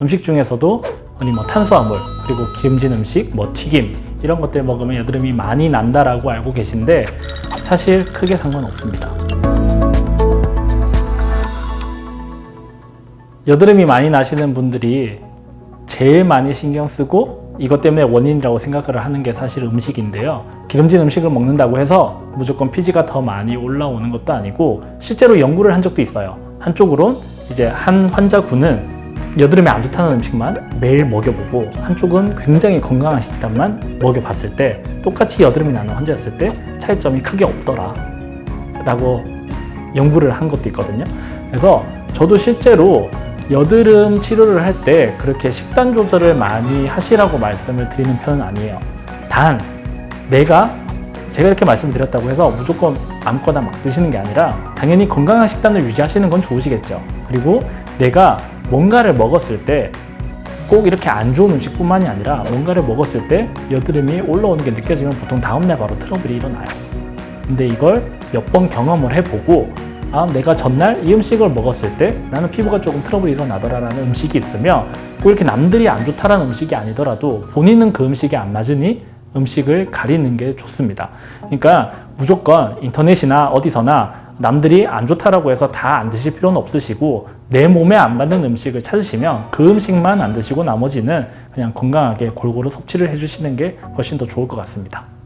음식 중에서도 흔히 뭐 탄수화물 그리고 기름진 음식, 뭐 튀김 이런 것들 먹으면 여드름이 많이 난다라고 알고 계신데 사실 크게 상관없습니다. 여드름이 많이 나시는 분들이 제일 많이 신경 쓰고 이것 때문에 원인이라고 생각을 하는 게 사실 음식인데요. 기름진 음식을 먹는다고 해서 무조건 피지가 더 많이 올라오는 것도 아니고 실제로 연구를 한 적도 있어요. 한쪽으론 이제 한 환자군은 여드름에 안 좋다는 음식만 매일 먹여보고 한쪽은 굉장히 건강한 식단만 먹여봤을 때 똑같이 여드름이 나는 환자였을 때 차이점이 크게 없더라 라고 연구를 한 것도 있거든요. 그래서 저도 실제로 여드름 치료를 할 때 그렇게 식단 조절을 많이 하시라고 말씀을 드리는 편은 아니에요. 단, 내가 제가 이렇게 말씀드렸다고 해서 무조건 아무거나 막 드시는 게 아니라 당연히 건강한 식단을 유지하시는 건 좋으시겠죠. 그리고 내가 뭔가를 먹었을 때 꼭 이렇게 안 좋은 음식뿐만이 아니라 뭔가를 먹었을 때 여드름이 올라오는 게 느껴지면 보통 다음날 바로 트러블이 일어나요. 근데 이걸 몇 번 경험을 해보고 아 내가 전날 이 음식을 먹었을 때 나는 피부가 조금 트러블이 일어나더라라는 음식이 있으면 꼭 이렇게 남들이 안 좋다라는 음식이 아니더라도 본인은 그 음식이 안 맞으니 음식을 가리는 게 좋습니다. 그러니까 무조건 인터넷이나 어디서나 남들이 안 좋다라고 해서 다 안 드실 필요는 없으시고 내 몸에 안 맞는 음식을 찾으시면 그 음식만 안 드시고 나머지는 그냥 건강하게 골고루 섭취를 해주시는 게 훨씬 더 좋을 것 같습니다.